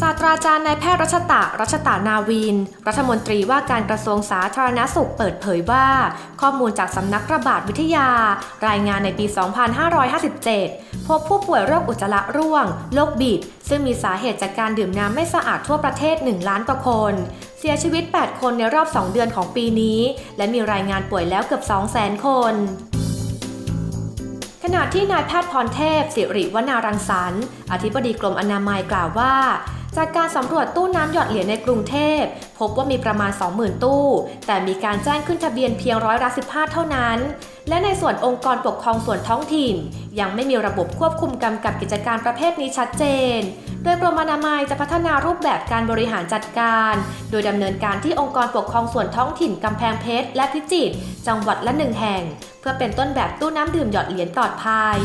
ศาสตราจารย์นายแพทย์รัชตะ รัชตานาวิน รัฐมนตรีว่าการกระทรวงสาธารณสุขเปิดเผยว่า ข้อมูลจากสำนักระบาดวิทยา รายงานในปี 2557 พบผู้ป่วยโรคอุจจาระร่วง โรคบิด ซึ่งมีสาเหตุจากการดื่มน้ำไม่สะอาดทั่วประเทศ 1 ล้านกว่าคน เสียชีวิต 8 คนในรอบ 2 เดือนของปีนี้ และมีรายงานป่วยแล้วเกือบ 200,000 คนขณะที่นายแพทย์พรเทพ สิริวนารังสรรค์อธิบดีกรมอนามัยกล่าวว่า จากการสำรวจตู้น้ำหยอดเหรียญในกรุงเทพ พบว่ามีประมาณ 20,000 ตู้ แต่มีการแจ้งขึ้นทะเบียนเพียงร้อยละ15 เท่านั้น และในส่วนองค์กรปกครองส่วนท้องถิ่น ยังไม่มีระบบควบคุมกำกับกิจการประเภทนี้ชัดเจน โดยกรมอนามัยจะพัฒนารูปแบบการบริหารจัดการ โดยดำเนินการที่องค์กรปกครองส่วนท้องถิ่นกำแพงเพชรและพิจิตรจังหวัดละหนึ่งแห่ง เพื่อเป็นต้นแบบตู้น้ำดื่มหยอดเหรียญปลอดภัย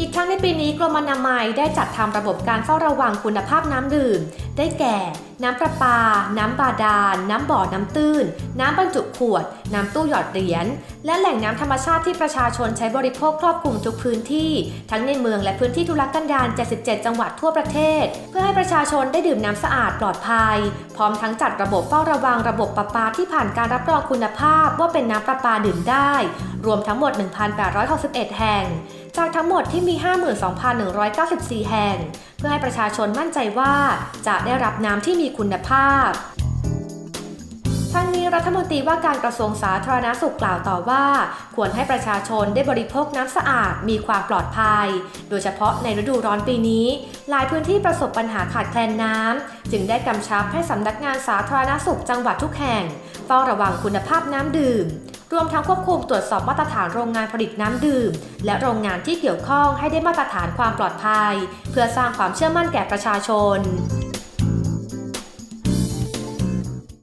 อีกทั้งในปีนี้กรมอนามัยได้จัดทำระบบการเฝ้าระวังคุณภาพน้ำดื่ม ได้แก่ น้ำประปา น้ำบาดาล น้ำบ่อน้ำตื้น น้ำบรรจุขวด น้ำตู้หยอดเหรียญ และแหล่งน้ำธรรมชาติที่ประชาชนใช้บริโภคครอบคลุมทุกพื้นที่ ทั้งในเมืองและพื้นที่ทุรกันดาร 77 จังหวัดทั่วประเทศ เพื่อให้ประชาชนได้ดื่มน้ำสะอาดปลอดภัย พร้อมทั้งจัดระบบเฝ้าระวังระบบประปาที่ผ่านการรับรองคุณภาพว่าเป็นน้ำประปาดื่มได้ รวมทั้งหมด 1,861 แห่งจากทั้งหมดที่มี 52,194 แห่ง เพื่อให้ประชาชนมั่นใจว่าจะได้รับน้ำที่มีคุณภาพทั้งนี้รัฐมนตรีว่าการกระทรวงสาธารณสุขกล่าวต่อว่า ควรให้ประชาชนได้บริโภคน้ำสะอาดมีความปลอดภัย โดยเฉพาะในฤดูร้อนปีนี้ หลายพื้นที่ประสบปัญหาขาดแคลนน้ำจึงได้กำชับให้สำนักงานสาธารณสุขจังหวัดทุกแห่งเฝ้าระวังคุณภาพน้ำดื่ม รวมทั้งควบคุมตรวจสอบมาตรฐานโรงงานผลิตน้ำดื่ม และโรงงานที่เกี่ยวข้องให้ได้มาตรฐานความปลอดภัย เพื่อสร้างความเชื่อมั่นแก่ประชาชน